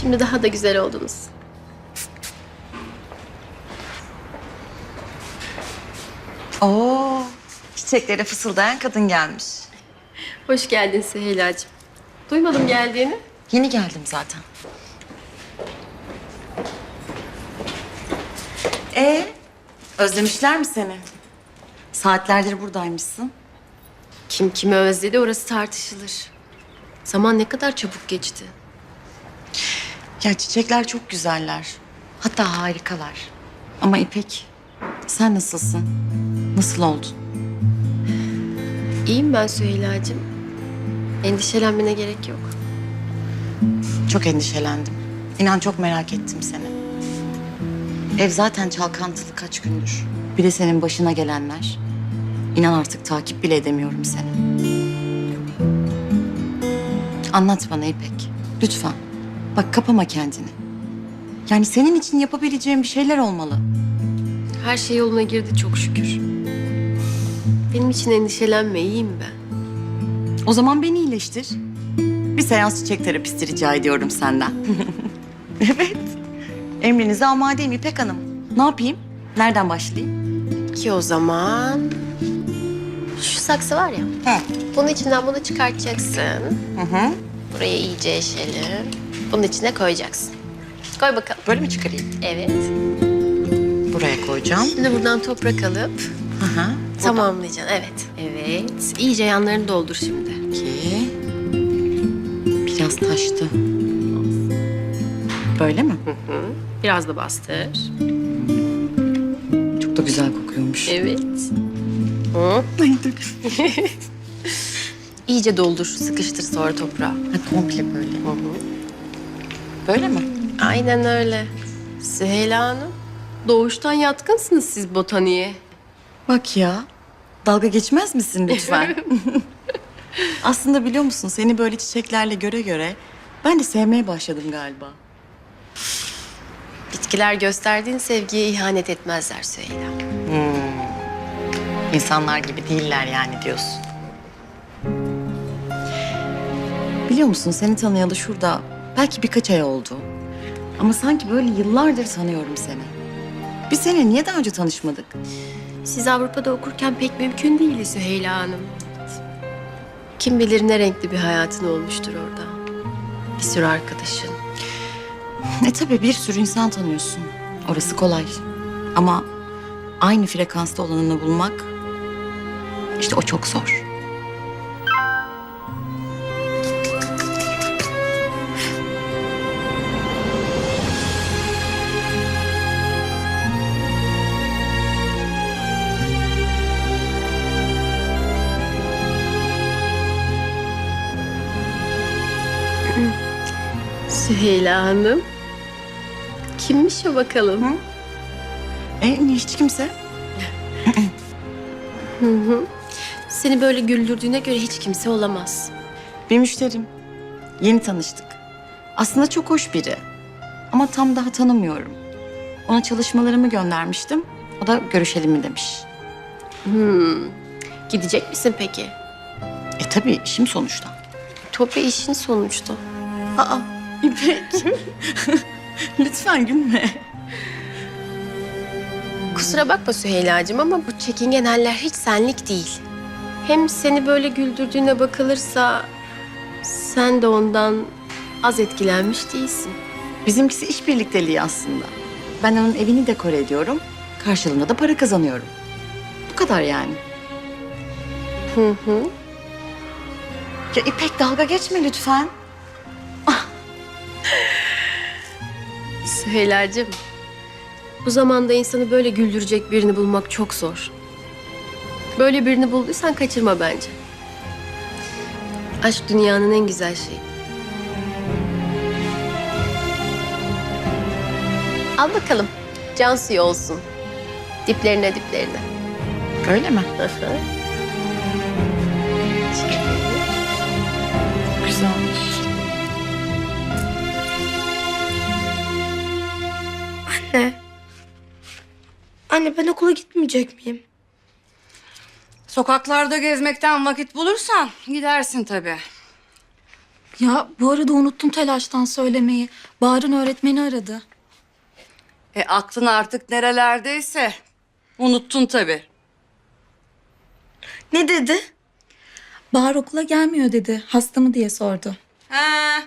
Şimdi daha da güzel oldunuz. Oo, çiçeklere fısıldayan kadın gelmiş. Hoş geldin Süheyla'cığım. Duymadım geldiğini. Yeni geldim zaten. Ee, özlemişler mi seni? Saatlerdir buradaymışsın. Kim kimi özledi orası tartışılır. Zaman ne kadar çabuk geçti. Ya çiçekler çok güzeller. Hatta harikalar. Ama İpek, sen nasılsın? Nasıl oldun? İyiyim ben Süheyla'cığım. Endişelenmene gerek yok. Çok endişelendim. İnan çok merak ettim seni. Ev zaten çalkantılı kaç gündür. Bir de senin başına gelenler. İnan artık takip bile edemiyorum seni. Anlat bana İpek. Lütfen. Bak kapama kendini. Yani senin için yapabileceğim bir şeyler olmalı. Her şey yoluna girdi çok şükür. Benim için endişelenme, iyiyim ben. O zaman beni iyileştir. Bir seans çiçek terapisti rica ediyorum senden. evet. Emrinize amadeyim İpek Hanım. Ne yapayım? Nereden başlayayım? Ki o zaman... Şu saksı var ya, He. bunun içinden bunu çıkartacaksın. Hı hı. Buraya iyice eşelim. Bunun içine koyacaksın. Koy bakalım. Böyle mi çıkarayım? Evet. Buraya koyacağım. Şimdi buradan toprak alıp Hı hı. tamamlayacaksın. Evet. Evet. İyice yanlarını doldur şimdi. İki. Biraz taştı. Böyle mi? Biraz da bastır. Çok da güzel kokuyormuş. Evet. Hı. Ay, dur. İyice doldur. Sıkıştır sonra toprağa. Ha, komple böyle. Böyle mi? Aynen öyle. Süheyla Hanım. Doğuştan yatkınsınız siz botaniğe. Bak ya. Dalga geçmez misin lütfen? Aslında biliyor musun seni böyle çiçeklerle göre göre ben de sevmeye başladım galiba. Bitkiler gösterdiğin sevgiye ihanet etmezler Süheyla. İnsanlar gibi değiller yani diyorsun. Biliyor musun seni tanıyalı şurada belki birkaç ay oldu. Ama sanki böyle yıllardır tanıyorum seni. Biz seninle niye daha önce tanışmadık? Siz Avrupa'da okurken pek mümkün değildi Süheyla Hanım. Kim bilir ne renkli bir hayatın olmuştur orada. Bir sürü arkadaşın. E tabii bir sürü insan tanıyorsun. Orası kolay. Ama aynı frekansta olanını bulmak işte o çok zor. Süheyla Hanım. Kimmiş o bakalım? Hı? E hiç kimse? Hı hı. Seni böyle güldürdüğüne göre hiç kimse olamaz. Bir müşterim. Yeni tanıştık. Aslında çok hoş biri. Ama tam daha tanımıyorum. Ona çalışmalarımı göndermiştim. O da görüşelim mi demiş. Hmm. Gidecek misin peki? E tabii işim sonuçta. Topi işin sonuçta. Aa İpek. Lütfen gülme. Kusura bakma Süheyla'cığım ama bu çekingen haller hiç senlik değil. Hem seni böyle güldürdüğüne bakılırsa sen de ondan az etkilenmiş değilsin. Bizimkisi iş birlikteliği aslında. Ben onun evini dekore ediyorum. Karşılığında da para kazanıyorum. Bu kadar yani. Hı hı. Ya İpek dalga geçme lütfen. Süheyla'cığım, bu zamanda insanı böyle güldürecek birini bulmak çok zor. Böyle birini bulduysan kaçırma bence. Aşk dünyanın en güzel şeyi. Al bakalım. Can suyu olsun. Diplerine diplerine. Öyle mi? Hı hı. Güzelmiş. Anne. Anne ben okula gitmeyecek miyim? Sokaklarda gezmekten vakit bulursan gidersin tabii. Ya bu arada unuttum telaştan söylemeyi. Bahar'ın öğretmeni aradı. E aklın artık nerelerdeyse unuttun tabii. Ne dedi? Bahar okula gelmiyor dedi. Hasta mı diye sordu. He.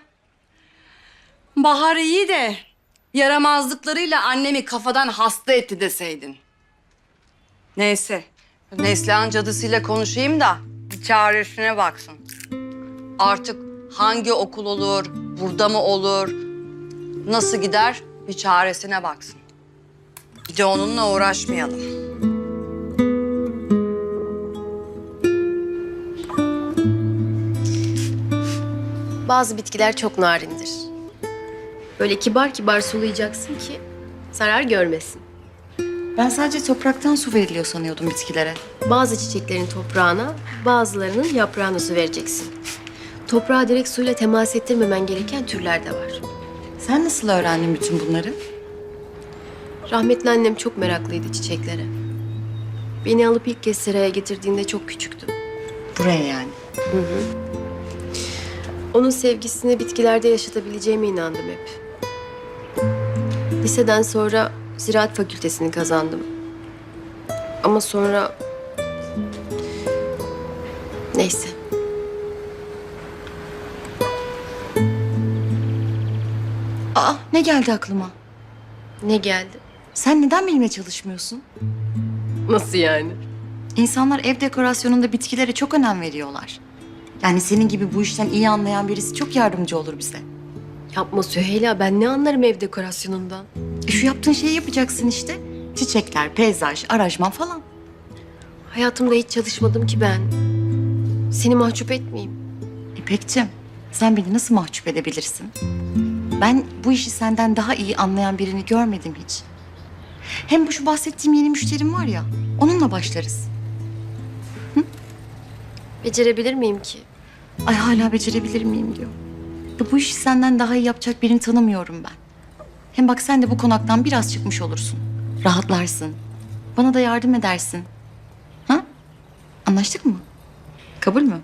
Bahar iyi de yaramazlıklarıyla annemi kafadan hasta etti deseydin. Neyse. Neslihan cadısıyla konuşayım da bir çaresine baksın. Artık hangi okul olur, burada mı olur, nasıl gider bir çaresine baksın. Bir de onunla uğraşmayalım. Bazı bitkiler çok narindir. Böyle kibar kibar sulayacaksın ki zarar görmesin. Ben sadece topraktan su veriliyor sanıyordum bitkilere. Bazı çiçeklerin toprağına, bazılarının yaprağına su vereceksin. Toprağa direkt suyla temas ettirmemen gereken türler de var. Sen nasıl öğrendin bütün bunları? Rahmetli annem çok meraklıydı çiçeklere. Beni alıp ilk kez seraya getirdiğinde çok küçüktüm. Buraya yani. Onun sevgisini bitkilerde yaşatabileceğime inandım hep. Liseden sonra ziraat fakültesini kazandım. Ama sonra... Neyse. Aa ne geldi aklıma? Ne geldi? Sen neden benimle çalışmıyorsun? Nasıl yani? İnsanlar ev dekorasyonunda bitkilere çok önem veriyorlar. Yani senin gibi bu işten iyi anlayan birisi çok yardımcı olur bize. Yapma Süheyla ben ne anlarım ev dekorasyonundan. E şu yaptığın şeyi yapacaksın işte. Çiçekler, peyzaj, aranjman falan. Hayatımda hiç çalışmadım ki ben. Seni mahcup etmeyeyim. İpekçim, sen beni nasıl mahcup edebilirsin? Ben bu işi senden daha iyi anlayan birini görmedim hiç. Hem bu şu bahsettiğim yeni müşterim var ya, onunla başlarız. Becerebilir miyim ki? Ay hala becerebilir miyim diyor. Ya bu işi senden daha iyi yapacak birini tanımıyorum ben. Hem bak sen de bu konaktan biraz çıkmış olursun. Rahatlarsın. Bana da yardım edersin. Ha? Anlaştık mı? Kabul mü?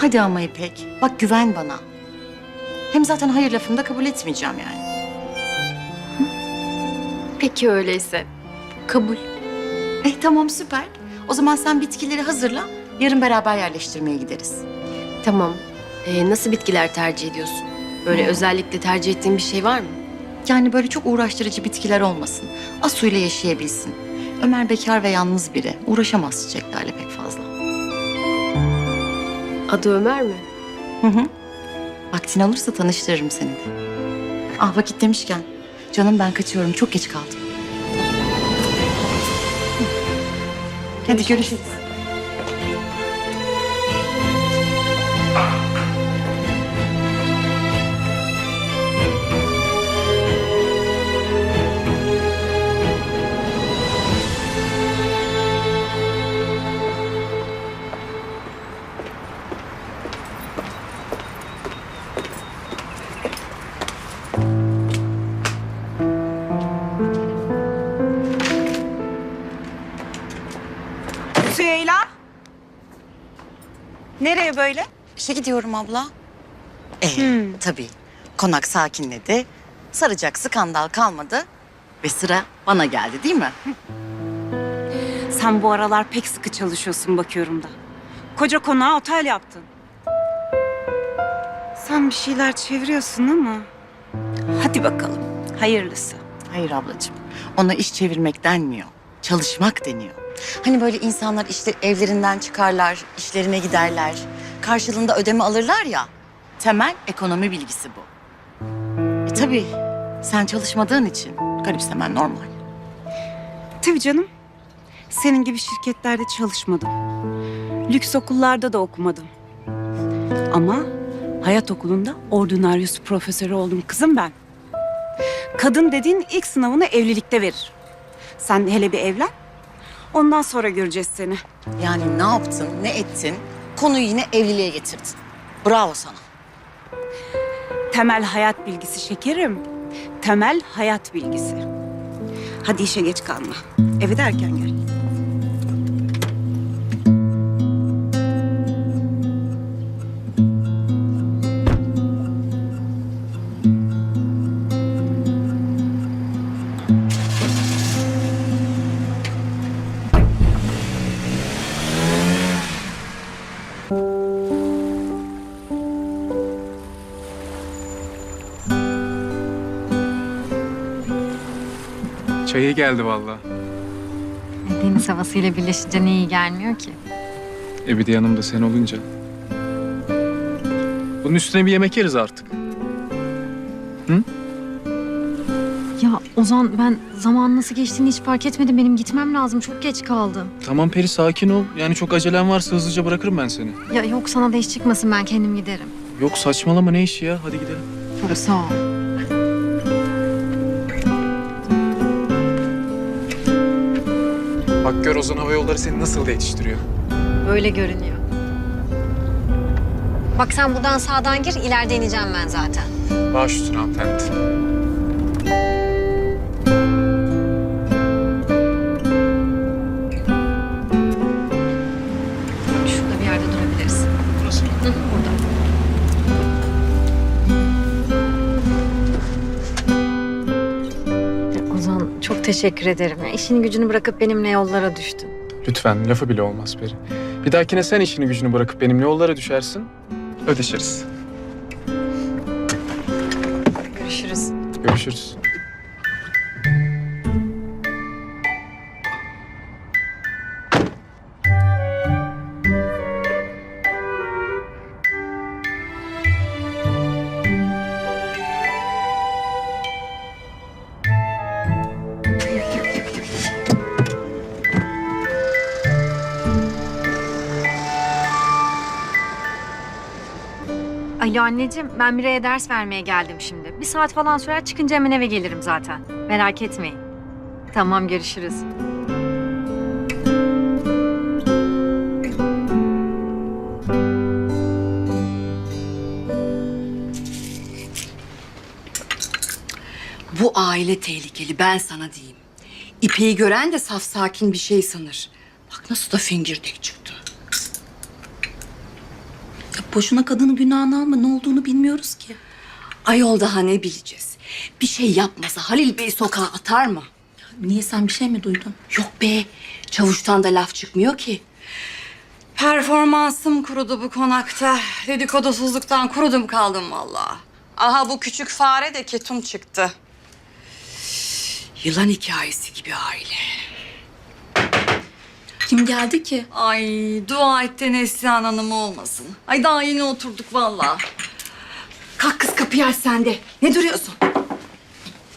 Hadi ama İpek. Bak güven bana. Hem zaten hayır lafını da kabul etmeyeceğim yani. Peki öyleyse. Kabul. Eh tamam süper. O zaman sen bitkileri hazırla. Yarın beraber yerleştirmeye gideriz. Tamam. Ee, nasıl bitkiler tercih ediyorsun? Böyle özellikle tercih ettiğin bir şey var mı? Yani böyle çok uğraştırıcı bitkiler olmasın. Az suyla yaşayabilsin. Ömer bekar ve yalnız biri. Uğraşamaz çiçeklerle pek fazla. Adı Ömer mi? Hı hı. Vaktin olursa tanıştırırım seni de. Ah vakit demişken. Canım ben kaçıyorum. Çok geç kaldım. Hadi görüşürüz. İşe gidiyorum abla. Ee, tabii. Konak sakinledi. Saracak skandal kalmadı. Ve sıra bana geldi değil mi? Sen bu aralar pek sıkı çalışıyorsun bakıyorum da. Koca konağa otel yaptın. Sen bir şeyler çeviriyorsun ama. Hadi bakalım. Hayırlısı. Hayır ablacığım. Ona iş çevirmek denmiyor. Çalışmak deniyor. Hani böyle insanlar işte evlerinden çıkarlar, işlerine giderler. Karşılığında ödeme alırlar ya. Temel ekonomi bilgisi bu. E tabii sen çalışmadığın için garipsemen normal. Tabii canım. Senin gibi şirketlerde çalışmadım. Lüks okullarda da okumadım. Ama hayat okulunda ordinaryus profesörü oldum kızım ben. Kadın dediğin ilk sınavını evlilikte verir. Sen hele bir evlen. Ondan sonra göreceğiz seni. Yani ne yaptın, ne ettin? Konuyu yine evliliğe getirdin. Bravo sana. Temel hayat bilgisi şekerim. Temel hayat bilgisi. Hadi işe geç kalma. Eve de erken gel. Çayı geldi vallahi. Deniz havasıyla birleşince ne iyi gelmiyor ki. E bir de yanımda sen olunca. Bunun üstüne bir yemek yeriz artık. Ya Ozan ben zaman nasıl geçtiğini hiç fark etmedim. Benim gitmem lazım. Çok geç kaldım. Tamam Peri sakin ol. Yani çok acelen varsa hızlıca bırakırım ben seni. Ya yok sana da iş çıkmasın ben kendim giderim. Yok saçmalama ne işi ya? Hadi gidelim. Çok sağ ol. Bak gör Ozan Hava Yolları seni nasıl da yetiştiriyor. Böyle görünüyor. Bak sen buradan sağdan gir. ileride ineceğim ben zaten. Baş üstüne hanımefendi. Teşekkür ederim. İşini gücünü bırakıp benimle yollara düştün. Lütfen lafı bile olmaz Peri. Bir dahakine sen işini gücünü bırakıp benimle yollara düşersin. Ödeşiriz. Görüşürüz. Görüşürüz. Alo anneciğim, ben Miray'a ders vermeye geldim şimdi. Bir saat falan sürer, çıkınca hemen eve gelirim zaten. Merak etmeyin. Tamam, görüşürüz. Bu aile tehlikeli ben sana diyeyim. İpeyi gören de saf sakin bir şey sanır. Bak nasıl da çıktı. Boşuna kadının günahını alma. Ne olduğunu bilmiyoruz ki. Ayol daha ne bileceğiz? Bir şey yapmasa Halil Bey sokağa atar mı? Niye sen bir şey mi duydun? Yok be, çavuştan da laf çıkmıyor ki. Performansım kurudu bu konakta. Dedikodusuzluktan kurudum kaldım vallahi. Aha bu küçük fare de ketum çıktı. Yılan hikayesi gibi aile. Kim geldi ki? Ay dua et de Neslihan Hanım olmasın. Ay daha yeni oturduk vallahi. Kalk kız kapıyı aç sen de. Ne duruyorsun?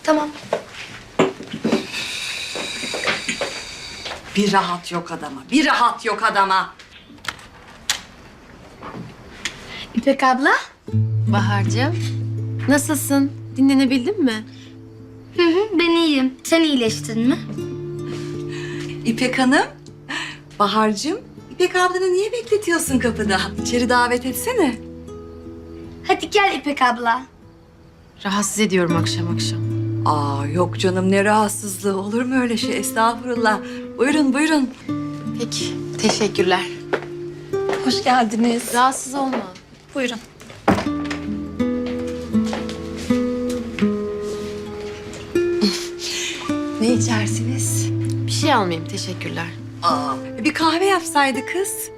Tamam. Bir rahat yok adama. Bir rahat yok adama. İpek abla. Bahar'cığım, nasılsın? Dinlenebildin mi? Hı hı ben iyiyim. Sen iyileştin mi? İpek Hanım, Bahar'cığım. İpek ablanı niye bekletiyorsun kapıda? İçeri davet etsene. Hadi gel İpek abla. Rahatsız ediyorum akşam akşam. Aa yok canım ne rahatsızlığı olur mu öyle şey estağfurullah. Buyurun buyurun. Peki, teşekkürler. Hoş geldiniz. Rahatsız olma. Buyurun. Ne içersiniz? Bir şey almayayım, teşekkürler. Aa bir kahve yapsaydı kız.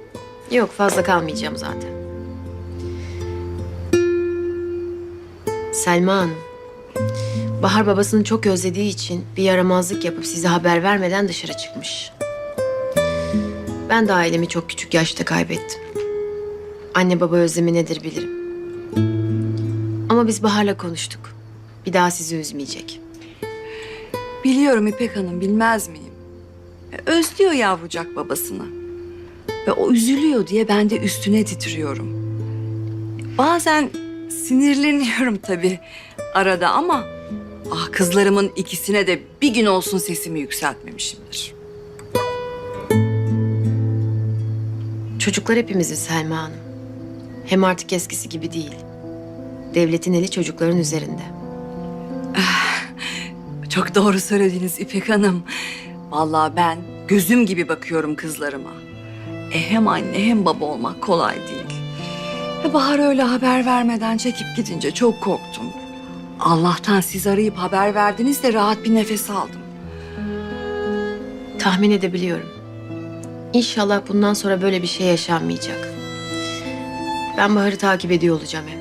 Yok, fazla kalmayacağım zaten. Selma Hanım, Bahar babasını çok özlediği için bir yaramazlık yapıp size haber vermeden dışarı çıkmış. Ben de ailemi çok küçük yaşta kaybettim. Anne baba özlemi nedir bilirim. Ama biz Bahar'la konuştuk. Bir daha sizi üzmeyecek. Biliyorum İpek Hanım bilmez miyim? Özlüyor yavrucak babasını. Ve o üzülüyor diye ben de üstüne titriyorum. Bazen sinirleniyorum tabii arada ama... Ah kızlarımın ikisine de bir gün olsun sesimi yükseltmemişimdir. Çocuklar hepimizin Selma Hanım. Hem artık eskisi gibi değil. Devletin eli çocukların üzerinde. Çok doğru söylediniz İpek Hanım. Vallahi ben gözüm gibi bakıyorum kızlarıma. E hem anne hem baba olmak kolay değil. E Bahar öyle haber vermeden çekip gidince çok korktum. Allah'tan siz arayıp haber verdiniz de rahat bir nefes aldım. Tahmin edebiliyorum. İnşallah bundan sonra böyle bir şey yaşanmayacak. Ben Bahar'ı takip ediyor olacağım hem.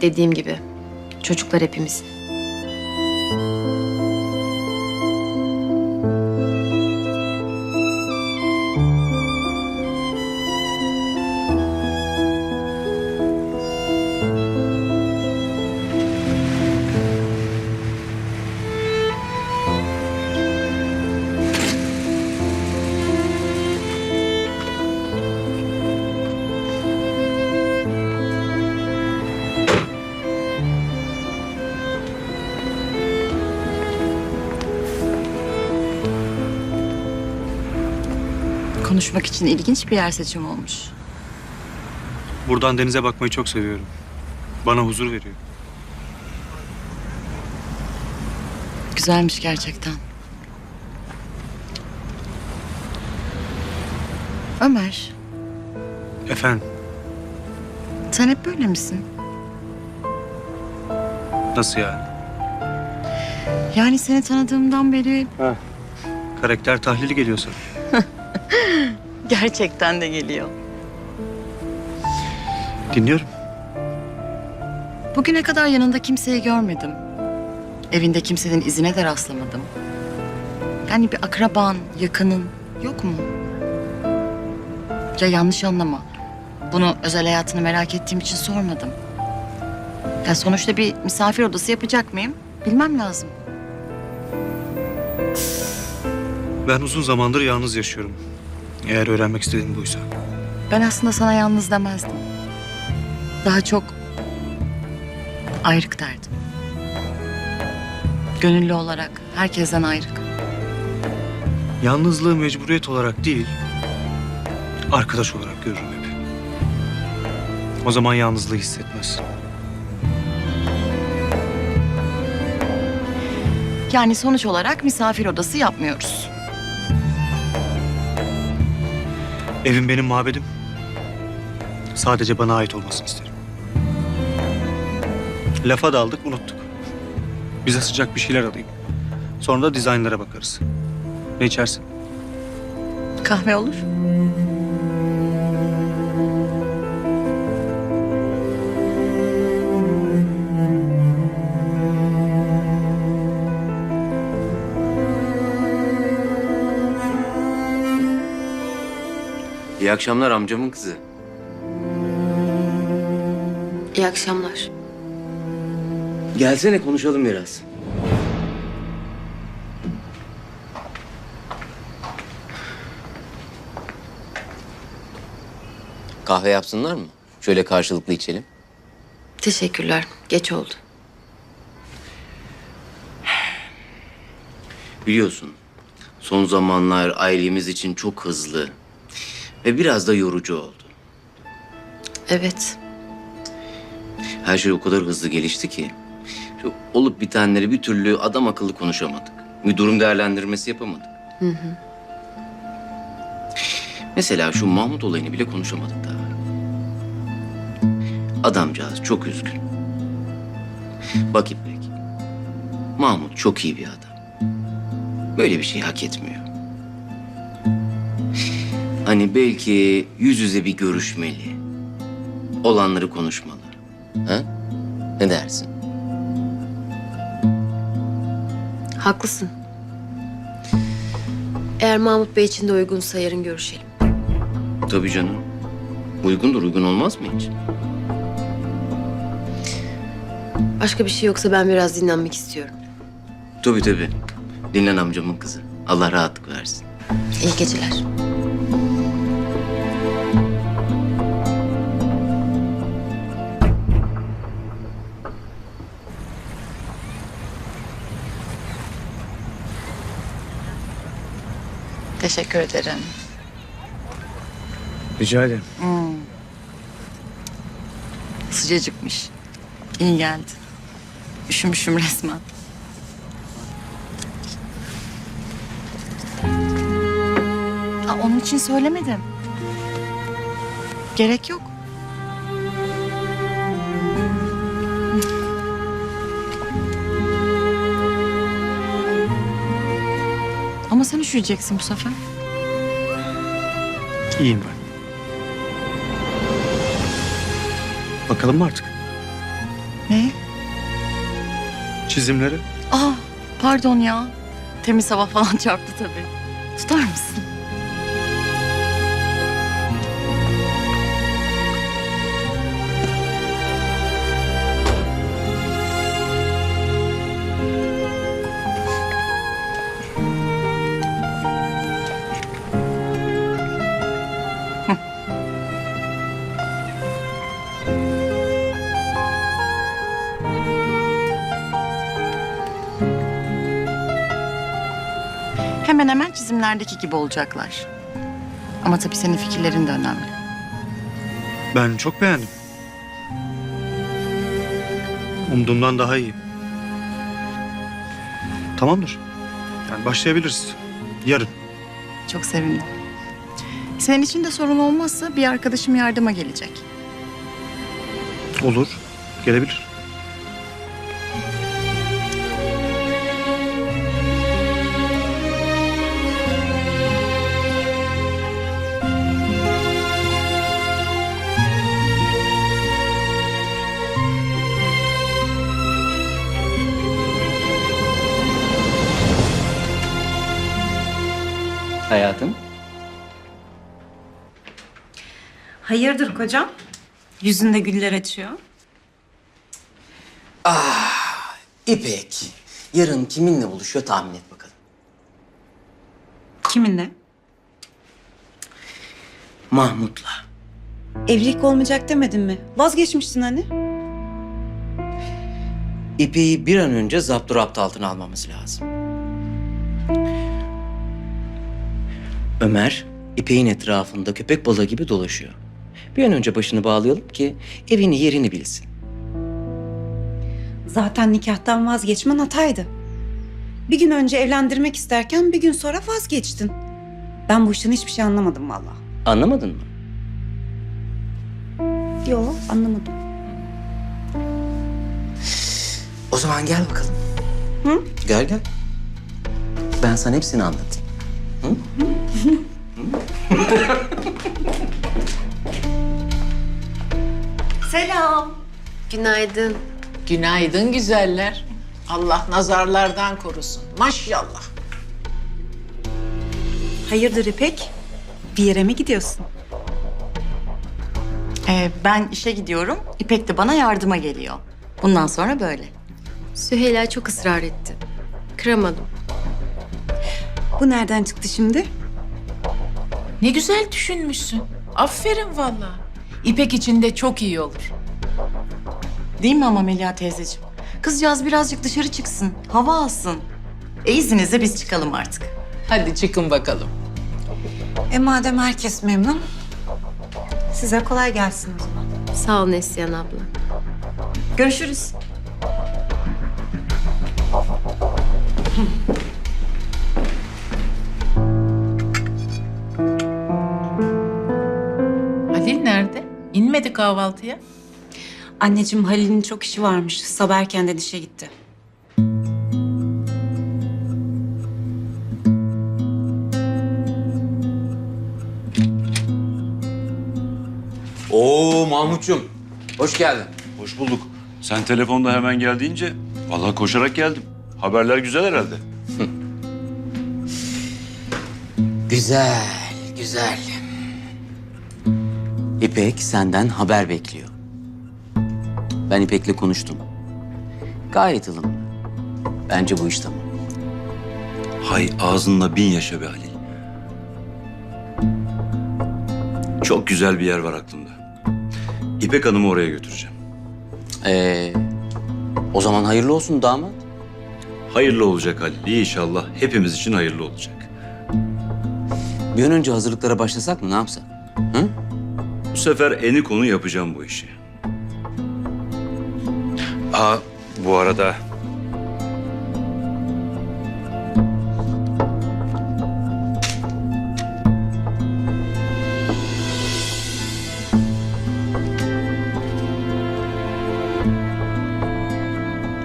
Dediğim gibi çocuklar hepimizin. Konuşmak için ilginç bir yer seçimi olmuş. Buradan denize bakmayı çok seviyorum. Bana huzur veriyor. Güzelmiş gerçekten. Ömer, Efendim, sen hep böyle misin? nasıl yani? Yani seni tanıdığımdan beri Karakter tahlili geliyor sana. Gerçekten de geliyor. Dinliyorum. Bugüne kadar yanında kimseyi görmedim. Evinde kimsenin izine de rastlamadım. Yani bir akraban, yakının yok mu? Ya yanlış anlama. Bunu özel hayatını merak ettiğim için sormadım. Ya sonuçta bir misafir odası yapacak mıyım? Bilmem lazım. Ben uzun zamandır yalnız yaşıyorum. Eğer öğrenmek istediğin buysa. Ben aslında sana yalnız demezdim. Daha çok ayrık derdim. Gönüllü olarak herkesten ayrık. Yalnızlığı mecburiyet olarak değil, arkadaş olarak görürüm hep. O zaman yalnızlığı hissetmezsin. Yani sonuç olarak misafir odası yapmıyoruz. Evim benim mabedim. Sadece bana ait olmasını isterim. Lafa daldık, unuttuk. Bize sıcak bir şeyler alayım. Sonra da dizaynlara bakarız. Ne içersin? Kahve olur. İyi akşamlar amcamın kızı. İyi akşamlar. Gelsene konuşalım biraz. Kahve yapsınlar mı? Şöyle karşılıklı içelim. Teşekkürler. Geç oldu. Biliyorsun son zamanlar ailemiz için çok hızlı ve biraz da yorucu oldu. Evet. Her şey o kadar hızlı gelişti ki şu olup bitenleri bir türlü adam akıllı konuşamadık. Bir durum değerlendirmesi yapamadık. Mesela şu Mahmut olayını bile konuşamadık daha. Adamcağız çok üzgün. Bak İpek, Mahmut çok iyi bir adam. Böyle bir şey hak etmiyor. Hani belki yüz yüze bir görüşmeli. Olanları konuşmalı. Ha? Ne dersin? Haklısın. Eğer Mahmut Bey için de uygunsa yarın görüşelim. Tabii canım. Uygundur, uygun olmaz mı hiç? Başka bir şey yoksa ben biraz dinlenmek istiyorum. Tabii tabii. Dinlen amcamın kızı. Allah rahatlık versin. İyi geceler. Teşekkür ederim. Rica ederim. Sıcacıkmış. İyi geldi. Üşümüşüm resmen. Aa, onun için söylemedim. Gerek yok. Sen üşüyeceksin bu sefer. İyiyim ben. Bakalım mı artık? Ne? Çizimleri? Aa, pardon ya. Temiz hava falan çarptı tabii. Tutar mısın? Çizimlerdeki gibi olacaklar. Ama tabii senin fikirlerin de önemli. Ben çok beğendim. Umduğumdan daha iyi. Tamamdır. Yani başlayabiliriz. Yarın. Çok sevindim. Senin için de sorun olmazsa bir arkadaşım yardıma gelecek. Olur. Gelebilir. Hayırdır kocam? Yüzünde güller açıyor. İpek. Yarın kiminle buluşuyor tahmin et bakalım. Kiminle? Mahmut'la. Evlilik olmayacak demedin mi? Vazgeçmiştin hani. İpek'i bir an önce zapturapt altına almamız lazım. Ömer, İpek'in etrafında köpek balığı gibi dolaşıyor. Bir an önce başını bağlayalım ki evini yerini bilsin. Zaten nikahtan vazgeçmen hataydı. Bir gün önce evlendirmek isterken bir gün sonra vazgeçtin. Ben bu işten hiçbir şey anlamadım vallahi. Anlamadın mı? Yok anlamadım. O zaman gel bakalım. Hı? Gel gel. Ben sana hepsini anlatayım. Selam. Günaydın. Günaydın güzeller. Allah nazarlardan korusun. Maşallah. Hayırdır İpek? Bir yere mi gidiyorsun? Ee, ben işe gidiyorum. İpek de bana yardıma geliyor. Bundan sonra böyle. Süheyla çok ısrar etti. Kıramadım. Bu nereden çıktı şimdi? Ne güzel düşünmüşsün. Aferin valla. İpek için de çok iyi olur. Değil mi ama Melia teyzeciğim? Kızcağız birazcık dışarı çıksın, hava alsın. E izninizle biz çıkalım artık. Hadi çıkın bakalım. E madem herkes memnun, size kolay gelsin o zaman. Sağ ol Neslihan abla. Görüşürüz. İnmedi kahvaltıya. Anneciğim Halil'in çok işi varmış. Sabah erkenden işe gitti. Oo Mahmut'cum. Hoş geldin. Hoş bulduk. Sen telefonda hemen geldiğince vallahi koşarak geldim. Haberler güzel herhalde. Güzel, güzel. İpek senden haber bekliyor. Ben İpek'le konuştum. Gayet ılımlı. Bence bu iş tamam. Hay ağzınla bin yaşa be Halil. Çok güzel bir yer var aklımda. İpek Hanım'ı oraya götüreceğim. Ee, o zaman hayırlı olsun damat. Hayırlı olacak Halil. İnşallah hepimiz için hayırlı olacak. Bir an önce hazırlıklara başlasak mı ne yapsak? Hı? Bu sefer eni konu yapacağım bu işi. Aa bu arada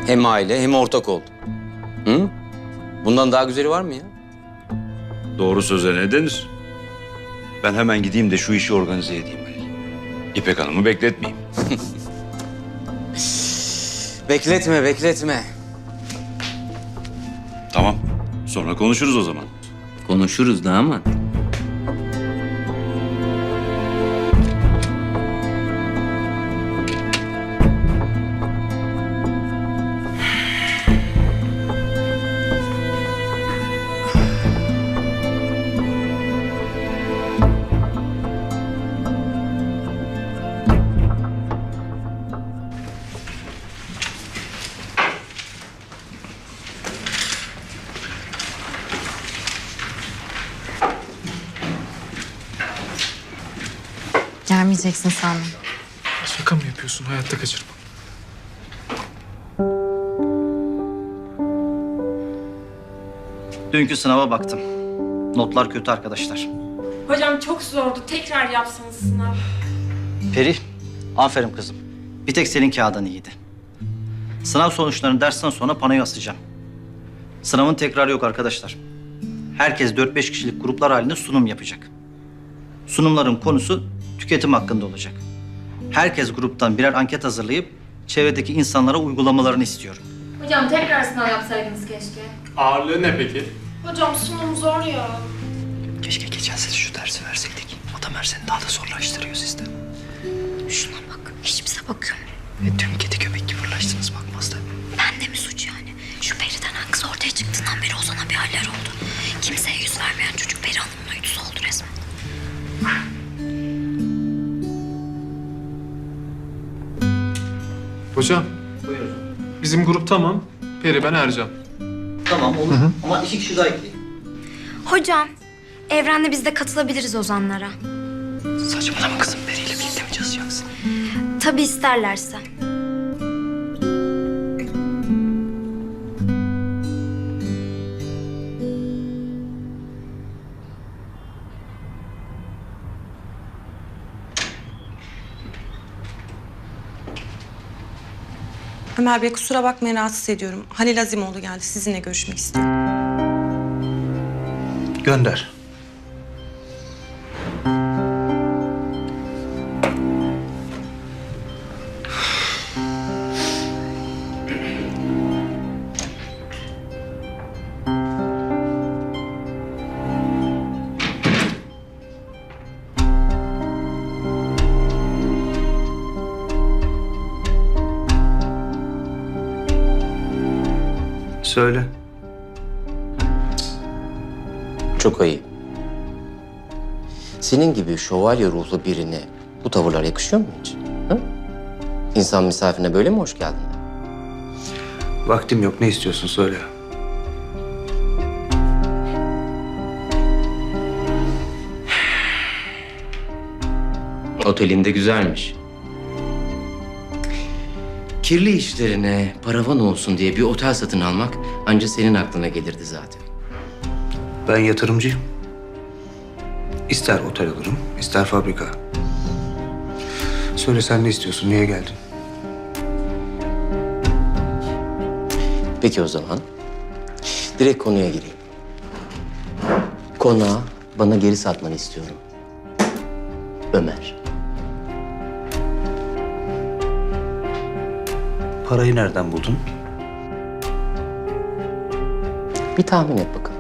Hem aile hem ortak oldu. Hı? Bundan daha güzeli var mı ya? doğru söze ne denir? Ben hemen gideyim de şu işi organize edeyim. İpek Hanım'ı bekletmeyeyim. Bekletme, bekletme. Tamam. Sonra konuşuruz o zaman. Konuşuruz damat. Gelmeyeceksin sandım. Şaka mı yapıyorsun? Hayatta kaçırma. Dünkü sınava baktım. Notlar kötü arkadaşlar. Hocam çok zordu. Tekrar yapsanız sınav. Peri, aferin kızım. Bir tek senin kağıdın iyiydi. Sınav sonuçlarını dersten sonra panoya asacağım. Sınavın tekrarı yok arkadaşlar. Herkes 4-5 kişilik gruplar halinde sunum yapacak. Sunumların konusu tüketim hakkında olacak. Herkes gruptan birer anket hazırlayıp çevredeki insanlara uygulamalarını istiyorum. Hocam tekrar sınav yapsaydınız keşke. Ağırlığı ne peki? Hocam sunum zor ya. Keşke geçen sene şu dersi verseydik. O da seni daha da zorlaştırıyor sistem. Şuna bak. Hiç bize bakıyor. Ve tüm kedi köpek gibi fırlaştınız bakmaz tabii. Ben de mi suç yani? Şu Peri'den kız ortaya çıktığından beri Ozan'a bir haller oldu. Kimseye yüz vermeyen çocuk Peri Hanım'ın Hocam, Buyurun. bizim grup tamam. Peri ben Ercan. Tamam olur ama iki kişi daha ekleyin. Hocam, evrende biz de katılabiliriz Ozanlara. Saçmalama kızım. Peri'yle birlikte mi çalışacaksın? Tabii isterlerse. Ömer Bey kusura bakmayın rahatsız ediyorum. Halil Azimoğlu geldi. Sizinle görüşmek istiyor. Gönder. Söyle. Çok ayıp. Senin gibi şövalye ruhlu birine bu tavırlar yakışıyor mu hiç? Ha? İnsan misafirine böyle mi hoş geldin? Vaktim yok. Ne istiyorsun söyle. Otelinde güzelmiş. Kirli işlerine paravan olsun diye bir otel satın almak ancak senin aklına gelirdi zaten. Ben yatırımcıyım. İster otel alırım, ister fabrika. Söyle sen ne istiyorsun, niye geldin? Peki o zaman direkt konuya gireyim. Konağı bana geri satmanı istiyorum. Ömer. Parayı nereden buldun? Bir tahmin et bakalım.